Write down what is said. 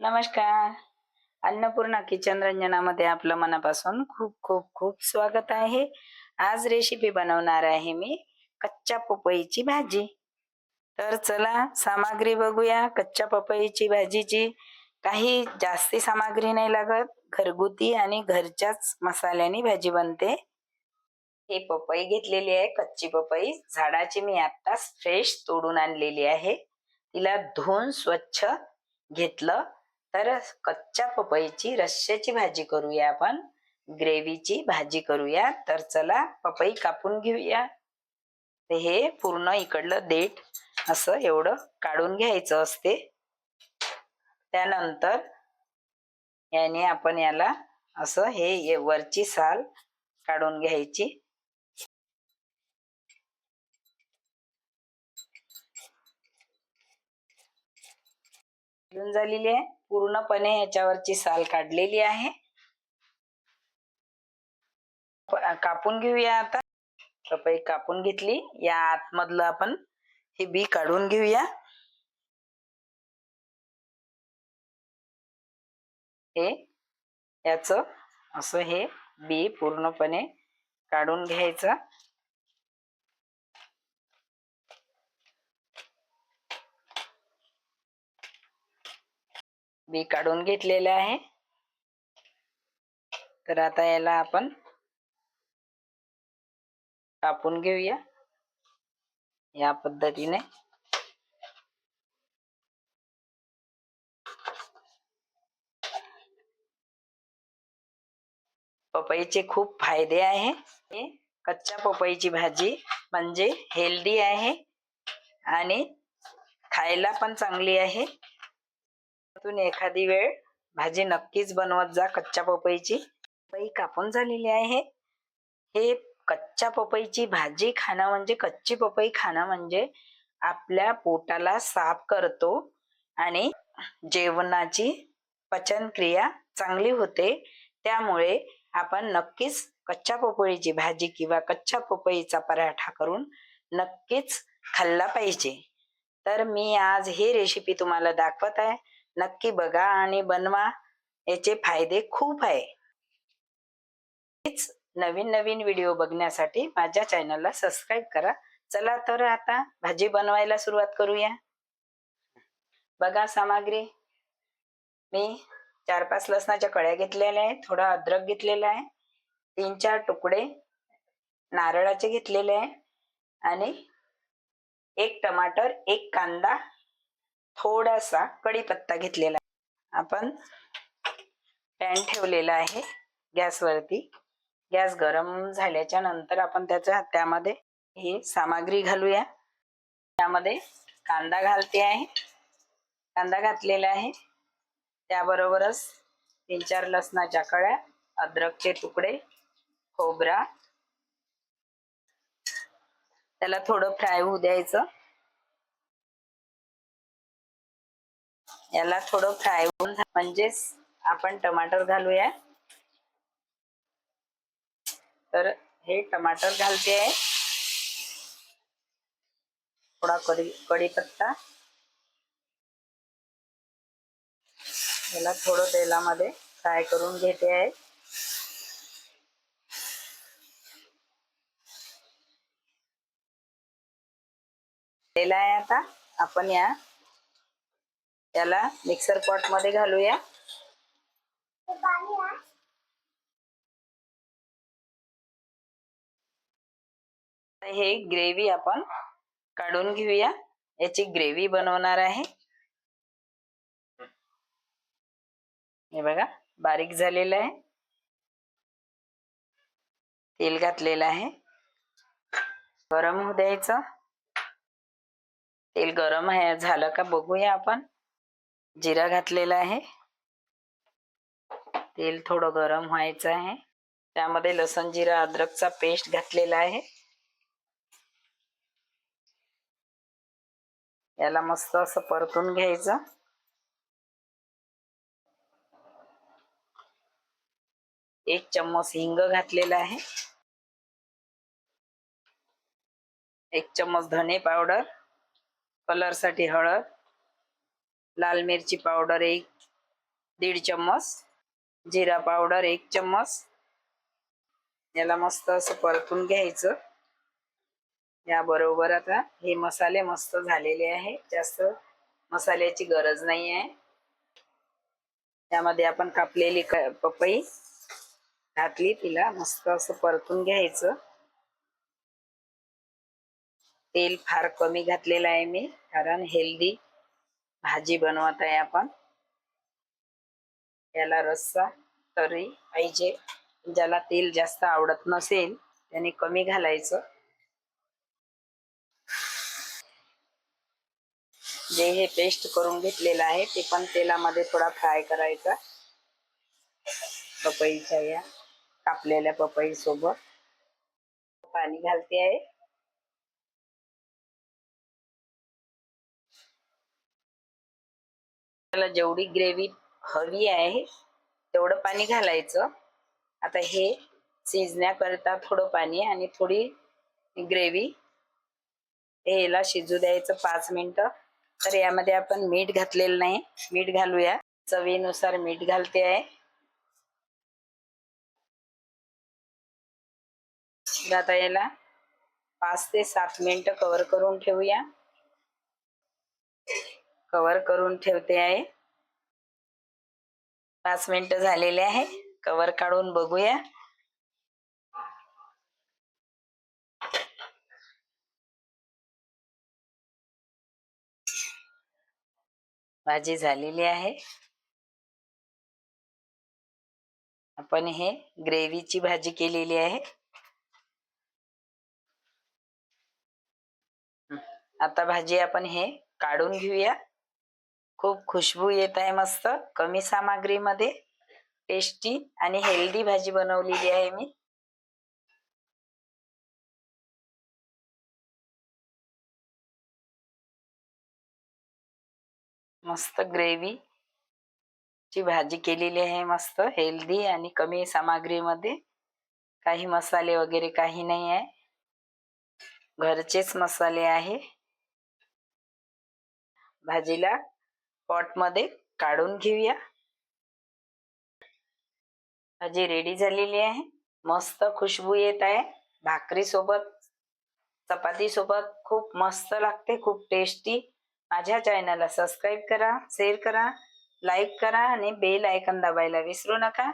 नमस्कार. अन्नपूर्णा किचन रंजनामध्ये आपलं मनापासून खूप खूप खूप स्वागत आहे. आज रेसिपी बनवणार आहे मी कच्च्या पपईची भाजी. तर चला सामग्री बघूया. कच्च्या पपईची भाजीची काही जास्ती सामग्री नाही लागत. घरगुती आणि घरच्याच मसाल्याने भाजी बनते. हे पपई घेतलेली आहे. कच्ची पपई. झाडाची मी आत्ताच फ्रेश तोडून आणलेली आहे. तिला धुवून स्वच्छ घेतलं. तर कच्च्या पपईची रश्श्याची भाजी करूया आपण. ग्रेव्हीची भाजी करूया. तर चला पपई कापून घेऊया. हे पूर्ण इकडलं देठ असं एवढं काढून घ्यायचं असते. त्यानंतर याने आपण याला असं हे ये- वरची साल काढून घ्यायची. झालेली आहे. पूर्णपणे याच्यावरची साल काढलेली आहे. कापून घेऊया आता. पपई कापून घेतली. या आतमधलं आपण हे बी काढून घेऊया. हे याच असं हे बी पूर्णपणे काढून घ्यायचं. बी काढून घेतलेले आहे. तर आता याला आपण कापून घेऊया. या पद्धतीने. पपईचे खूप फायदे आहे. हे कच्च्या पपईची भाजी म्हणजे हेल्दी आहे आणि खायला पण चांगली आहे. तुम्ही एखादी वेळ भाजी नक्कीच बनवत जा कच्च्या पपईची. पपई कापून झालेली आहे. हे कच्च्या पपईची भाजी खाणं म्हणजे कच्ची पपई खाणं म्हणजे आपल्या पोटाला साफ करतो आणि जेवणाची पचनक्रिया चांगली होते. त्यामुळे आपण नक्कीच कच्च्या पपईची भाजी किंवा कच्च्या पपईचा पराठा करून नक्कीच खाल्ला पाहिजे. तर मी आज ही रेसिपी तुम्हाला दाखवत आहे. नक्की बघा आणि बनवा. याचे फायदे खूप आहे. नवीन नवीन व्हिडिओ बघण्यासाठी माझ्या चॅनलला सबस्क्राईब करा. चला तर आता भाजी बनवायला सुरुवात करूया. बघा सामग्री. मी चार पाच लसणाच्या कळ्या घेतलेल्या आहे थोडा अद्रक घेतलेला आहे. तीन चार तुकडे नारळाचे घेतलेले आहे. आणि एक टमाटर एक कांदा थोडासा कढीपत्ता घेतलेला आपण पॅन ठेवलेला आहे गॅसवरती. गॅस गरम झाल्याच्यानंतर आपण त्याच्या त्यामध्ये ही सामग्री घालूया. त्यामध्ये कांदा घालते आहे. कांदा घातलेला आहे. त्याबरोबरच तीन चार लसणाच्या कळ्या अद्रकचे तुकडे खोबरा. त्याला थोडं फ्राय होऊ द्यायचं. याला थोडं फ्राय होऊन म्हणजेच आपण टमाटर घालूया. तर हे टमाटर घालते. आहे थोडा कढी कढीपत्ता. याला थोडं तेलामध्ये फ्राय करून घेते. आहे तेल आहे आता. आपण या याला मिक्सर पॉटमध्ये घालूया. हे ग्रेव्ही आपण काढून घेऊया. याची ग्रेव्ही बनवणार आहे. हे बघा बारीक झालेलं आहे. तेल घातलेलं आहे. गरम होऊ द्यायचं. तेल गरम आहे झालं का बघूया आपण. जिरा घातलेला आहे. तेल थोडं गरम व्हायचं आहे. त्यामध्ये लसण जिरा अद्रकचा पेस्ट घातलेला आहे. याला मस्त असं परतून घ्यायचं. एक चम्मच हिंग घातलेला आहे. एक चम्मच धने पावडर. कलरसाठी हळद. लाल मिरची पावडर एक दीड चम्मच जिरा पावडर एक चम्मच. याला मस्त असं परतून घ्यायचं. याबरोबर आता हे मसाले मस्त झालेले आहे. जास्त मसाल्याची गरज नाही आहे त्यामध्ये आपण कापलेली पपई घातली तिला मस्त असं परतून घ्यायचं. तेल फार कमी घातलेलं आहे मी कारण हेल्दी भाजी बनवत आहे आपण. याला रस्सा तरी पाहिजे. ज्याला तेल जास्त आवडत नसेल त्याने कमी घालायचं. जे हे पेस्ट करून घेतलेलं आहे ते पण तेलामध्ये थोडा फ्राय करायचा. पपईच्या या कापलेल्या पपई सोबत पाणी घालते आहे. आपल्याला जेवढी ग्रेव्ही हवी आहे तेवढं पाणी घालायचं. आता हे शिजण्याकरता थोडं पाणी आणि थोडी ग्रेव्ही हे याला शिजू द्यायचं पाच मिनिटं. तर यामध्ये आपण मीठ घातलेलं नाही. मीठ घालूया. चवीनुसार मीठ घालते आहे. आता याला पाच ते सात मिनिटं कव्हर करून ठेवूया. कवर करून ठेवते आहे. पाच मिनिट झालेले आहे. कवर काढून बघूया. भाजी झालेली आहे. आपण हे ग्रेव्हीची भाजी केलेली आहे. आता भाजी आपण हे काढून घेऊया. खूप खुशबू येत आहे मस्त. कमी सामग्रीमध्ये टेस्टी आणि हेल्दी भाजी बनवलेली आहे मी. मस्त ग्रेव्ही ची भाजी केलेली आहे मस्त. हेल्दी आणि कमी सामग्रीमध्ये. काही मसाले वगैरे काही नाही आहे. घरचेच मसाले आहे. भाजीला पॉटमध्ये काढून घेऊया. भाजी रेडी झालेली आहे. मस्त खुशबू येत आहे. भाकरी सोबत चपाती सोबत खूप मस्त लागते खूप टेस्टी माझ्या चॅनलला सबस्क्राईब करा शेअर करा लाईक करा आणि बेल आयकन दाबायला विसरू नका.